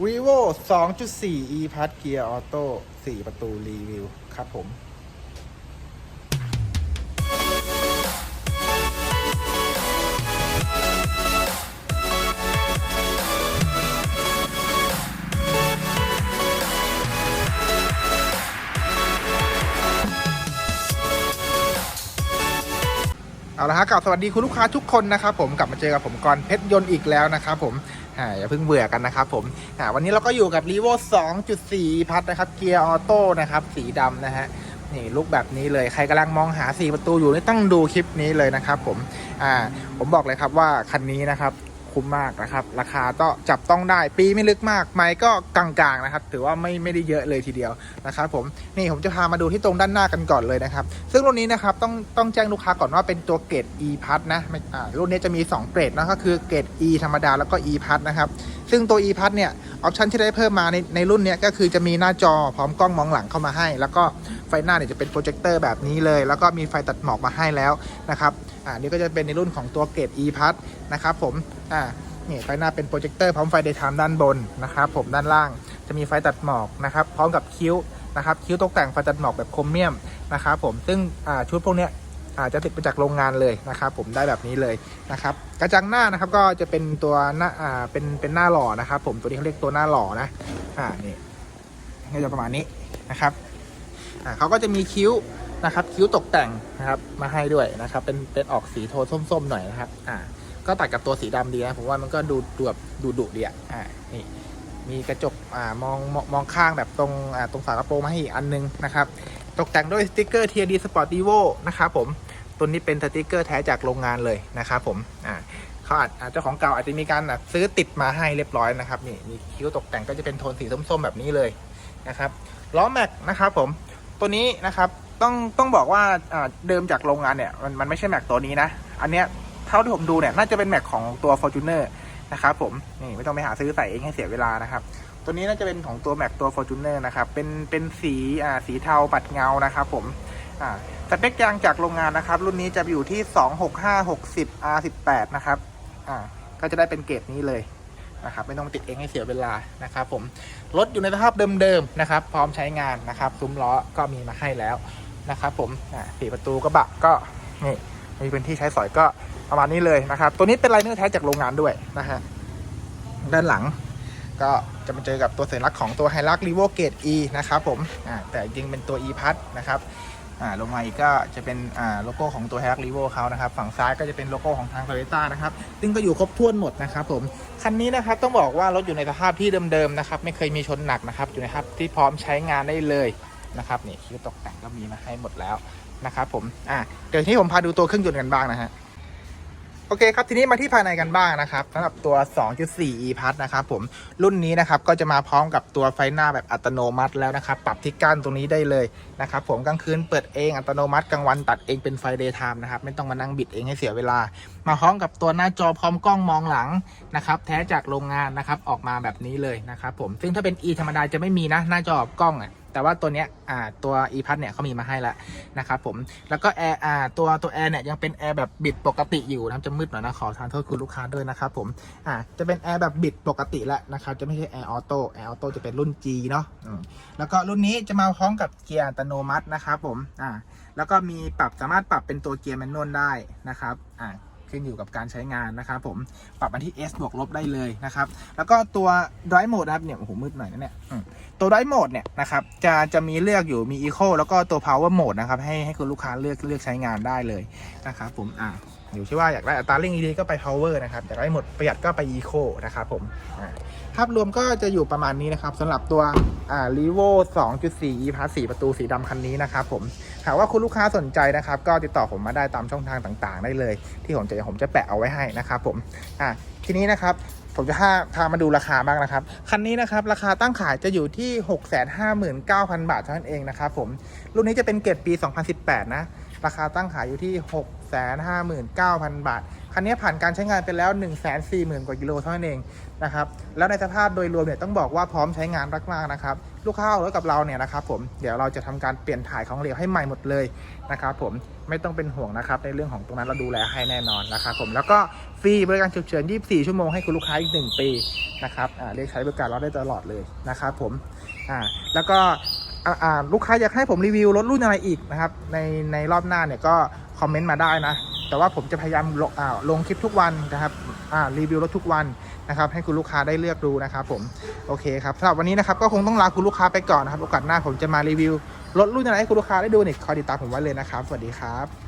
vivo 2.4 e plus gear auto 4ประตูรีวิวครับผม เอาละฮะกลับสวัสดีคุณลูกค้าทุกคนนะครับผมกลับมาเจอกับผมกรเพชรยนต์อีกแล้วนะครับผมอย่าเพิ่งเบื่อกันนะครับผมวันนี้เราก็อยู่กับ r ีโว2.4 พัทนะครับเกียร์ออโต้นะครับสีดำนะฮะนี่ลุกแบบนี้เลยใครกำลังมองหา 4 ประตูอยู่นี่ต้องดูคลิปนี้เลยนะครับผมอ่าผมบอกเลยครับว่าคันนี้นะครับ คุ้มมากนะครับ ราคาก็จับต้องได้ปีไม่ลึกมาก ไม้ก็กลางๆนะครับ ถือว่าไม่ไม่ได้เยอะเลยทีเดียวนะครับผมนี่ผมจะพามาดูที่ตรงด้านหน้ากันก่อนเลยนะครับ ซึ่งรุ่นนี้นะครับต้องต้องแจ้งลูกค้าก่อนว่าเป็นตัวเกรด e พัทนะรุ่นนี้จะมี 2 เกรดนะก็คือเกรด e ธรรมดาแล้วก็ e พัทนะครับซึ่งตัว e พัทเนี่ยออปชันที่ได้เพิ่มมาในในรุ่นนี้ก็คือจะมีหน้าจอพร้อมกล้องมองหลังเข้ามาให้ แล้วก็ไฟหน้าเนี่ยจะเป็นโปรเจคเตอร์แบบนี้เลย แล้วก็มีไฟตัดหมอกมาให้แล้วนะครับ อ่านี่ก็จะเป็นในรุ่นของตัวเกรด e พัทนะครับผมอ่านี่ไฟหน้าเป็นโปรเจคเตอร์พร้อมไฟเดย์ไทม์ด้านบนนะครับผมด้านล่างจะมีไฟตัดหมอกนะครับพร้อมกับคิ้วนะครับคิ้วตกแต่งไฟตัดหมอกแบบโครเมียมนะครับผมซึ่งอ่าชุดพวกเนี้ยอาจจะติดมาจากโรงงานเลยนะครับผมได้แบบนี้เลยนะครับกระจังหน้านะครับก็จะเป็นตัวหน้าอ่าเป็นเป็นหน้าหล่อนะครับผมตัวนี้เขาเรียกตัวหน้าหล่อนะอ่านี่ก็จะประมาณนี้นะครับอ่าเขาก็จะมีคิ้ว นะครับ คิ้วตกแต่งนะครับมาให้ด้วยนะครับ เป็นเป็นออกสีโทนส้มๆหน่อยนะครับ อ่า ก็ตัดกับตัวสีดำดีนะผมว่ามันก็ดูดูแบบดูดุดีอะอ่านี่มีกระจกอ่ามองมองมองข้างแบบตรงอ่าตรงฝากระโปรงมาให้อีกอันนึงนะครับ ตกแต่งด้วยสติกเกอร์ TRD Sport Evo นะครับผมตัวนี้เป็นสติกเกอร์แท้จากโรงงานเลยนะครับผมอ่าเขาอาจอาจเจ้าของเก่าอาจจะมีการซื้อติดมาให้เรียบร้อยนะครับนี่มีคิ้วตกแต่งก็จะเป็นโทนสีส้มๆแบบนี้เลยนะครับล้อแม็กนะครับผมตัวนี้นะครับ ต้องต้องบอกว่าเดิมจากโรงงานเนี่ยมันมันไม่ใช่แม็กตัวนี้นะ อันเนี้ยเท่าที่ผมดูเนี่ยน่าจะเป็นแม็กของตัว Fortuner นะครับผมนี่ไม่ต้องไปหาซื้อใส่เองให้เสียเวลานะครับ ตัวนี้น่าจะเป็นของตัวแม็กตัว Fortuner นะครับเป็นเป็นสีอ่าสีเทาปัดเงานะครับผมอ่าสเปคยางจากโรงงานนะครับ รุ่นนี้จะอยู่ที่ 26560 R18 นะครับอ่าก็จะได้เป็นเกรดนี้เลยนะครับไม่ต้องติดเองให้เสียเวลานะครับผมรถอยู่ในสภาพเดิมๆนะครับ พร้อมใช้งานนะครับซุ้มล้อก็มีมาให้แล้ว นะครับผมสี่ประตูกระบะก็นี่มีพื้นที่ใช้สอยก็ประมาณนี้เลยนะครับ ตัวนี้เป็นไลเนอร์แท้จากโรงงานด้วยนะฮะด้านหลังก็จะมาเจอกับตัวสัญลักษณ์ของตัว h i l u x r e v o Gate E นะครับผมแต่จริงเป็นตัว E p a s นะครับลงมาอีกก็จะเป็นโลโก้ของตัว h i l u x r e v o เขานะครับ ฝั่งซ้ายก็จะเป็นโลโก้ของทาง Toyota นะครับ ซึ่งก็อยู่ครบถ้วนหมดนะครับผม คันนี้นะครับต้องบอกว่ารถอยู่ในสภาพที่เดิมๆนะครับ ไม่เคยมีชนหนักนะครับ อยู่ในสภาพที่พร้อมใช้งานได้เลย นะครับนี่คิ้วตกแต่งก็มีมาให้หมดแล้วนะครับผมอ่าเดี๋ยวที่ผมพาดูตัวเครื่องยนต์กันบ้างนะฮะโอเคครับ ทีนี้มาที่ภายในกันบ้างนะครับสำหรับตัว 2.4 e p a s นะครับผมรุ่นนี้นะครับก็จะมาพร้อมกับตัวไฟหน้าแบบอัตโนมัติแล้วนะครับ ปรับที่กั้นตรงนี้ได้เลยนะครับผมกลางคืนเปิดเองอัตโนมัติกลางวันตัดเองเป็นไฟเดย์ไทม์นะครับ ไม่ต้องมานั่งบิดเองให้เสียเวลา มาพร้อมกับตัวหน้าจอพร้อมกล้องมองหลังนะครับแท้จากโรงงานนะครับออกมาแบบนี้เลยนะครับผมซึ่งถ้าเป็น e ธรรมดาจะไม่มีนะหน้าจอกล้องอะ แต่ว่าตัวเนี้ยอ่าตัว e p a s เนี่ยเขามีมาให้แล้วนะครับผมแล้วก็แอร์อ่าตัวตัวแอร์เนี่ยยังเป็นแอร์แบบบิดปกติอยู่นะจะมืดหน่อยนะขอทานโทษคุณลูกค้าด้วยนะครับผมอ่าจะเป็นแอร์แบบบิดปกติแล้วนะครับจะไม่ใช่แอร์ออโต้แอร์ออโต้จะเป็นรุ่น G เนาะอืมแล้วก็รุ่นนี้จะมาพร้อมกับเกียร์อัตโนมัตินะครับผมอ่าแล้วก็มีปรับสามารถปรับเป็นตัวเกียร์แมนนวลได้นะครับอ่า ขึ้นอยู่กับการใช้งานนะครับผมปรับมาที่ S บวกลบได้เลยนะครับ แล้วก็ตัว Drive Mode นะครับเนี่ยโอ้โหมืดหน่อยนะเนี่ยตัว Drive Mode เนี่ยนะครับจะจะมีเลือกอยู่มี Eco แล้วก็ตัว Power Mode นะครับให้ให้คุณลูกค้าเลือกเลือกใช้งานได้เลยนะครับผมอ่า อยู่ที่ว่าอยากได้อัตราเร่งดีๆก็ไป Power นะครับ อยากได้หมดประหยัดก็ไป Eco นะครับผมภาพรวมก็จะอยู่ประมาณนี้นะครับสำหรับตัวอ่า r e v o 2.4 e p a s 4ประตูสีดำคันนี้นะครับผม หากว่าคุณลูกค้าสนใจนะครับ ก็ติดต่อผมมาได้ตามช่องทางต่างๆ ได้เลย ที่ผมจะผมจะแปะเอาไว้ให้นะครับผมอ่าทีนี้นะครับผมจะพาพามาดูราคาบ้างนะครับ คันนี้นะครับ ราคาตั้งขายจะอยู่ที่ 659,000 บาทเท่านั้นเองนะครับผม รุ่นนี้จะเป็นเกรดปี 2018 นะ ราคาตั้งขายอยู่ที่ 6 659,000 บาท คันนี้ผ่านการใช้งานไปแล้ว 1 4 0 0 0 0 กว่ากิโลเท่านั้นเองนะครับ แล้วในสภาพโดยรวมเนี่ยต้องบอกว่าพร้อมใช้งานมากๆนะครับ ลูกค้าเอารถกับเราเนี่ยนะครับผม เดี๋ยวเราจะทำการเปลี่ยนถ่ายของเหลวให้ใหม่หมดเลยนะครับผม ไม่ต้องเป็นห่วงนะครับในเรื่องของตรงนั้นเราดูแลให้แน่นอนนะครับผม แล้วก็ฟรีบริการฉุกเฉิน 24 ชั่วโมงให้คุณลูกค้าอีก 1 ปีนะครับเรียกใช้บริการเราได้ตลอดเลยนะครับผม อ่า แล้วก็ลูกค้าอยากให้ผมรีวิวรถรุ่นอะไรอีกนะครับในในรอบหน้าเนี่ยก็ คอมเมนต์มาได้นะ แต่ว่าผมจะพยายามลงอ่าลงคลิปทุกวันนะครับรีวิวรถทุกวันนะครับให้คุณลูกค้าได้เลือกดูนะครับผมโอเคครับสำหรับวันนี้นะครับก็คงต้องลาคุณลูกค้าไปก่อนนะครับโอกาสหน้าผมจะมารีวิวรถรุ่นอะไรให้คุณลูกค้าได้ดูเนี่ยคอยติดตามผมไว้เลยนะครับ สวัสดีครับ